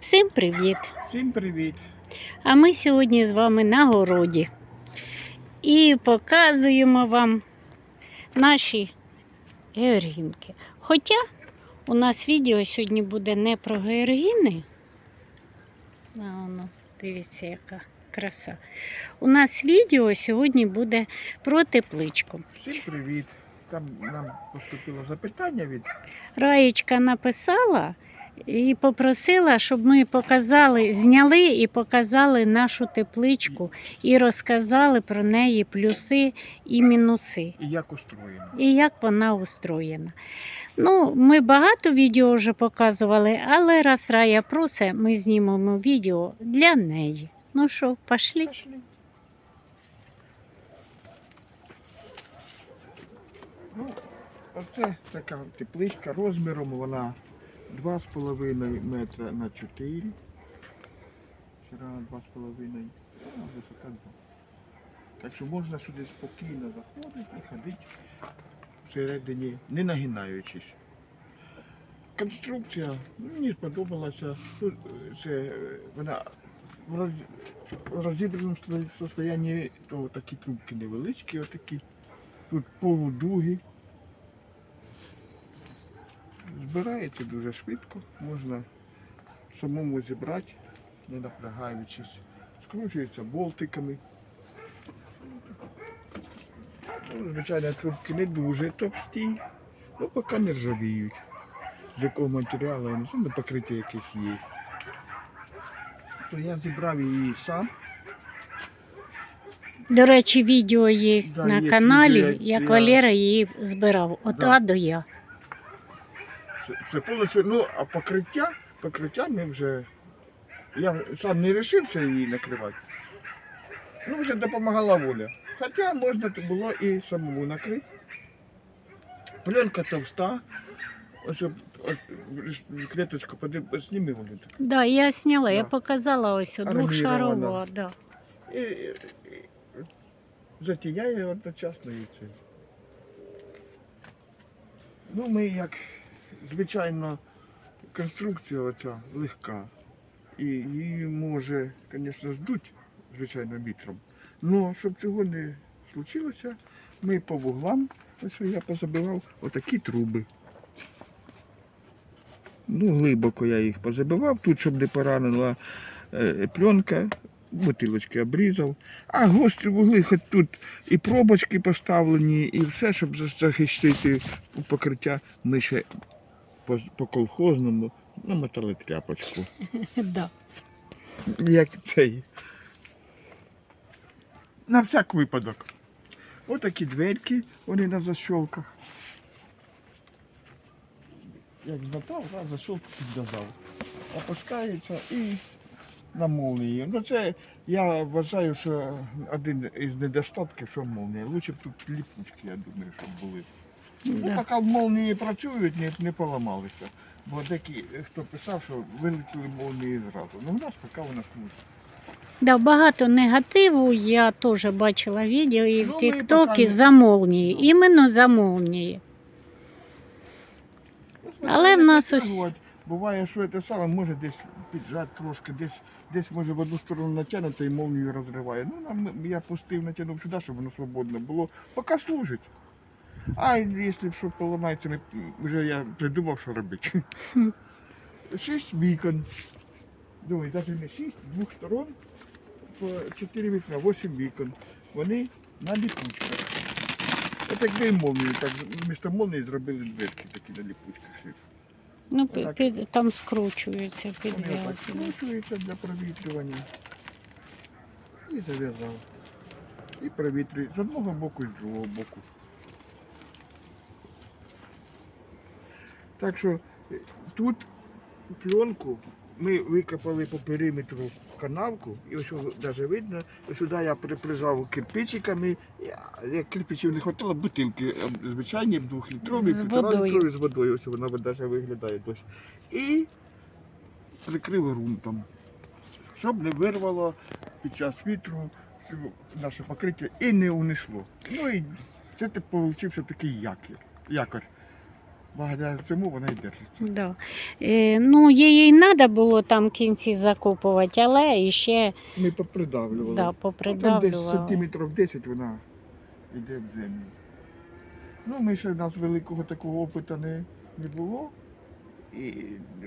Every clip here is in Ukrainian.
Всім привіт! Всім привіт! А ми сьогодні з вами на городі і показуємо вам наші георгінки. Хоча у нас відео сьогодні буде не про георгіни. А воно, дивіться, яка краса. У нас відео сьогодні буде про тепличку. Всім привіт! Там нам поступило запитання від Раєчка написала і попросила, щоб ми показали, зняли і показали нашу тепличку і розказали про неї плюси і мінуси, і як устроєно. і як вона устроєна. Ну, ми багато відео вже показували, але раз Рая просить, ми знімемо відео для неї. Ну що, пошли? Пішли. Ну, оце така тепличка розміром, вона 2,5 метра на 4. Ширина 2,5, а висота 2. Так що можна сюди спокійно заходити і ходити всередині, не нагинаючись. Конструкція мені сподобалася. Е, це е, вона в розібраному состоянні, то такі трубки невеличкі, отакі. Тут полудуги. Збирається дуже швидко, можна самому зібрати, не напрягаючись. Скручується болтиками. Ну, звичайно, трубки не дуже товсті, але поки не ржавіють. З якого матеріалу, знаю, ну, покриття якесь є. То я зібрав її сам. До речі, відео є Да, на є каналі, відео, як як я- Валера її збирав. От Да. А до Я. Це повністю, ну, а покриття, покриття ми вже. Я сам не вирішився її накривати. Ну, вже допомагала воля. Хоча можна було і самому накрити. Пленка товста. Ось, ось, клеточку зніми вони так. Да, я сняла, я Да. показала ось двохшарова, да. І, і, і затіняє одночасно і це. Ну, ми як, звичайно, конструкція оця легка. І її може, звісно, здуть, звичайно, вітром. Ну, щоб цього не случилося, ми по вуглам, ось я позабивав отакі труби. Ну, глибоко я їх позабивав, тут, щоб не поранила е, пленка, бутилочки обрізав. А гострі вугли, хоч тут і пробочки поставлені, і все, щоб захистити покриття, ми ще по, по колхозному намотали тряпочку. да. Як цей. На всяк випадок. Отакі дверки, вони на защолках. Як змотав, раз защолку підв'язав. Опускається і на молнії. Ну це я вважаю, що один із недостатків, що молнія. Лучше б тут ліпучки, я думаю, щоб були. Ну, поки в молнії працюють, не, не поламалися. Бо деякі, хто писав, що вилетіли молнії зразу. Ну, у нас поки вона служить. Да, багато негативу. Я теж бачила відео і в Ну, Тіктокі не- за молнії. Іменно за молнії. Ну, Але в нас ось-. Буває, що це саме може десь піджати трошки, десь, десь може в одну сторону натягнути і молнію розриває. Ну, нам, я пустив, натягнув сюди, щоб воно свободно було. Поки служить. А якщо що поламається, ми, вже я придумав, що робити. Шість вікон. Думаю, навіть не шість, з двох сторон, по чотири вікна, вісім вікон. Вони на ліпучках. От якби і молнію, так вмісто молнії зробили дверки такі на ліпучках. Ну, Отак. під, там скручуються, Вони отак скручуються для провітрювання. І зав'язав. І провітрює з одного боку і з другого боку. Так що е, тут пленку ми викопали по периметру канавку, і ось навіть видно, сюди я при- прижав кирпичиками, як кирпичів не вистачало, бутилки е, звичайні, двохлітрові, літрові з водою, ось вона навіть виглядає дощ. І прикрив ґрунтом, щоб не вирвало під час вітру наше покриття і не унесло. Ну і це получився такий якір. якорь. Благодаря цьому вона і держиться. Да. Е, ну, її й треба було там кінці закопувати, але іще Ми попридавлювали. да, Ну, там десь попридавлювала. сантиметрів 10 вона йде в землю. Ну, ми ще в нас великого такого опиту не, не було. І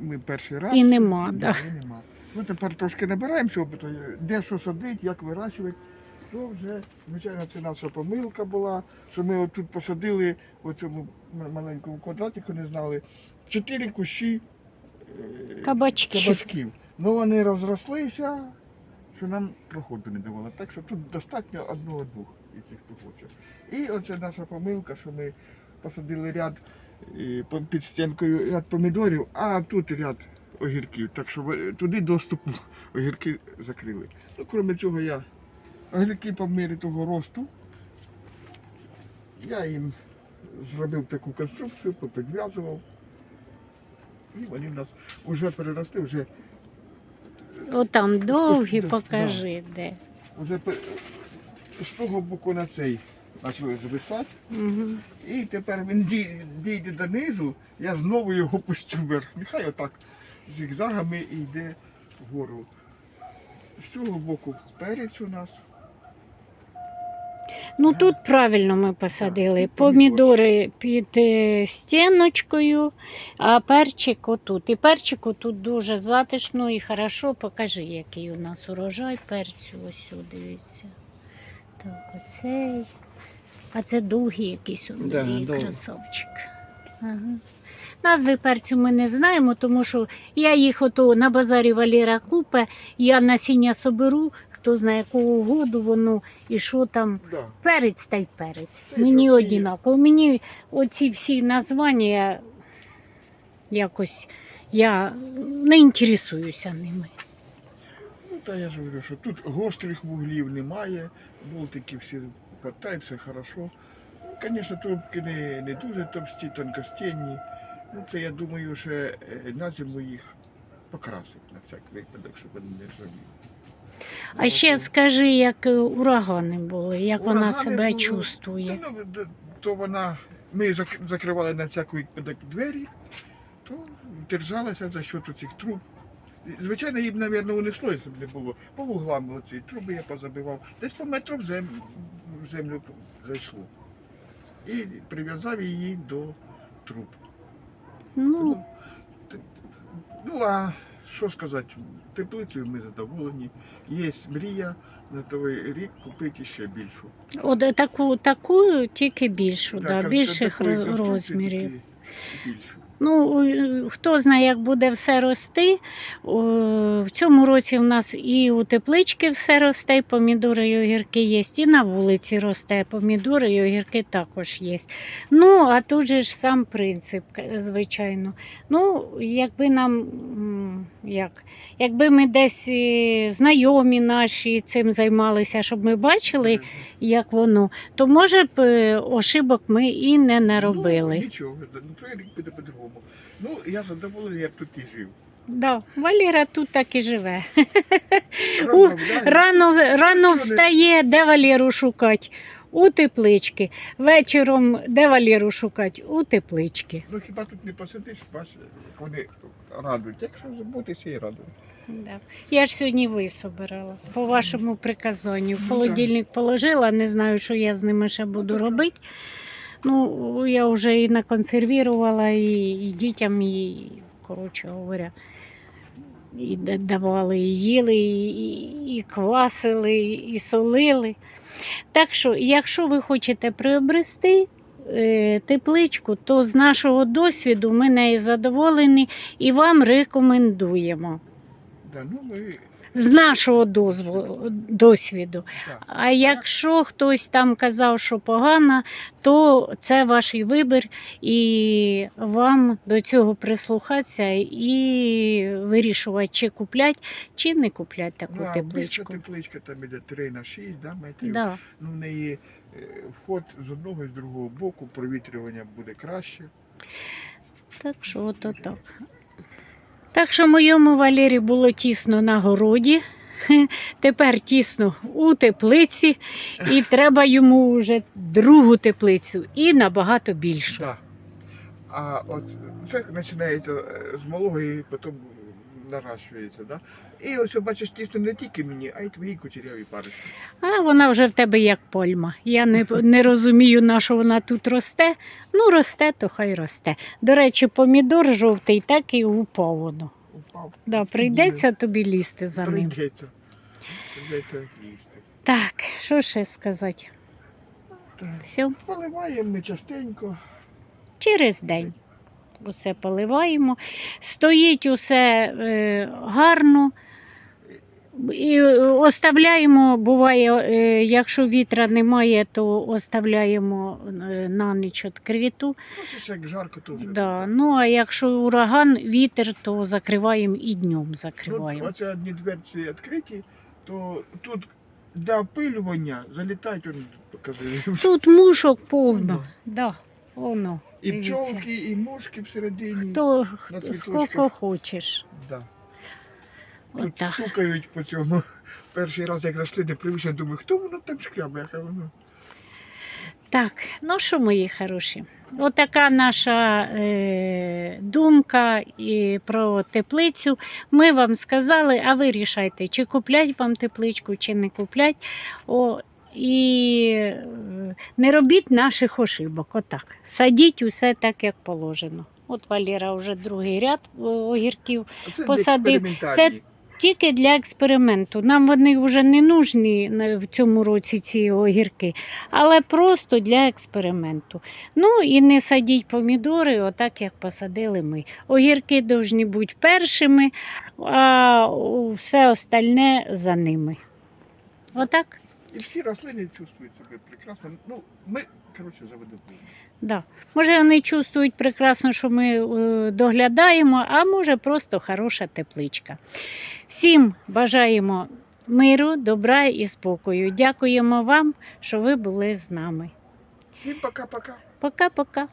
ми перший раз. І нема, да. і нема. Ну тепер трошки набираємося опиту, де що садити, як вирощувати. То вже, звичайно, це наша помилка була, що ми отут посадили в цьому маленькому квадратику, не знали, чотири кущі е, Кабачків. кабачків. Ну вони розрослися, що нам проходу не давало. Так що тут достатньо одного-двох, якщо хто хоче. І оце наша помилка, що ми посадили ряд е, по- під стінкою ряд помідорів, а тут ряд огірків. Так що ви- туди доступу огірки закрили. Ну, крім цього, я огірки по мірі того росту. Я їм зробив таку конструкцію, попідв'язував. І вони в нас вже переросли, вже Отам довгі, Да, покажи де. Вже пе- з того боку на цей почали зависати. Угу. І тепер він дій- дійде донизу, я знову його пустю вверх. Нехай отак зігзагами йде вгору. З цього боку перець у нас. Ну тут правильно ми посадили. Тут. Помідори під е, стіночкою, а перчик отут. І перчик отут дуже затишно і хорошо. Покажи, який у нас урожай перцю. Ось сюди, дивіться. Так, оцей. А це довгий якийсь он Да, красавчик. Ага. Назви перцю ми не знаємо, тому що я їх ото на базарі Валіра купе, я насіння соберу, хто знає якого году воно і що там. Да. Перець та й перець. Це Мені є. однаково. Мені оці всі названня якось я не інтересуюся ними. Ну, та я ж говорю, що тут гострих вуглів немає, болтики всі хватають, все хорошо. Ну, звісно, трубки не, не дуже товсті, тонкостінні. Ну, це я думаю, що е, на зиму їх покрасить на всяк випадок, щоб вони не ржавіли. А ще скажи, як е, урагани були, як вона себе були. чувствує. Ну, то вона, ми закривали на випадок двері, то держалася за счет цих труб. Звичайно, їм, мабуть, унесло, якщо б не було. По вуглам оці труби я позабивав. Десь по метру в землю, в землю зайшло. І прив'язав її до труб. Ну, Тому, ну а що сказати, теплицею ми задоволені. Є мрія на той рік купити ще більшу. от таку, таку тільки більшу, да, більших розмірів. більшу. Ну, хто знає, як буде все рости. В цьому році в нас і у теплички все росте, і помідори і огірки є, і на вулиці росте, помідори і огірки також є. Ну, а тут же ж сам принцип, звичайно. Ну, якби нам, як, якби ми десь е, знайомі наші цим займалися, щоб ми бачили, як воно, то може б е, ошибок ми і не наробили. Ну, нічого, ну, рік буде по-другому. Ну, я задоволений, як тут і жив. Да, Валіра тут так і живе. Розмовляю. Рано, рано встає, де Валеру шукати? У теплички. Вечором де Валеру шукати? У теплички. Ну хіба тут не посидиш, як вони радують. Якщо заботися і радують. Да. Я ж сьогодні висобирала по вашому приказанню. В Ну, холодильник положила, не знаю, що я з ними ще буду так. робити. Ну, я вже і наконсервувала, і, і дітям, і, коротше говоря, і давали, і їли, і, і, квасили, і солили. Так що, якщо ви хочете приобрести е, тепличку, то з нашого досвіду ми нею задоволені і вам рекомендуємо. Да, ну, ми, З нашого дозволу, досвіду. А якщо хтось там казав, що погано, то це ваш вибір, і вам до цього прислухатися і вирішувати, чи купляти, чи не купляти таку а обична тепличку. тепличка там іде 3 на 6 да, метрів. Да. Ну, в неї е, вход з одного і з другого боку, провітрювання буде краще. Так що ото так. Так що моєму Валері було тісно на городі, тепер тісно у теплиці, і треба йому вже другу теплицю і набагато більшу. Да. А от це починається е, з малого і потім наращується. Да? І ось бачиш, тісно не тільки мені, а й твої кучеряві парочки. А вона вже в тебе як польма. Я не, не розумію, на що вона тут росте. Ну, росте, то хай росте. До речі, помідор жовтий так і упав воно. Упав. Да, прийдеться тобі лізти за ним. Прийдеться. Прийдеться їсти. Так, що ще сказати? Все, Поливаємо ми частенько. через день усе поливаємо. Стоїть усе е, гарно. І е, оставляємо, буває, е, якщо вітра немає, то оставляємо на ніч відкриту. Ну, це як жарко тут. Да. Ну а якщо ураган, вітер, то закриваємо і днем закриваємо. оце одні дверці відкриті, то тут для опилювання залітають. Тут мушок повно. Ну, Да, воно. І дивіться. пчолки, і мушки всередині. То на скільки цвіточках. хочеш. Да. Тут Отак. стукають по цьому. Перший раз, як рослини привичні, думаю, хто воно там шкрябе? Я кажу, ну, Так, ну що, мої хороші? Отака наша е, думка і про теплицю. Ми вам сказали, а ви рішайте, чи куплять вам тепличку, чи не куплять. О, і е, не робіть наших ошибок. Отак. Садіть усе так, як положено. От Валера вже другий ряд е, огірків. Оце Посадив. експериментальні. Тільки для експерименту. Нам вони вже не нужні в цьому році ці огірки, але просто для експерименту. Ну і не садіть помідори, отак як посадили ми. Огірки повинні бути першими, а все остальне за ними. Отак? І всі рослини чувствують себе прекрасно. Ну, ми, коротше, заведемо. Да. Може, вони чувствують прекрасно, що ми е, доглядаємо, а може просто хороша тепличка. Всім бажаємо миру, добра і спокою. Дякуємо вам, що ви були з нами. Всім пока-пока. Пока-пока.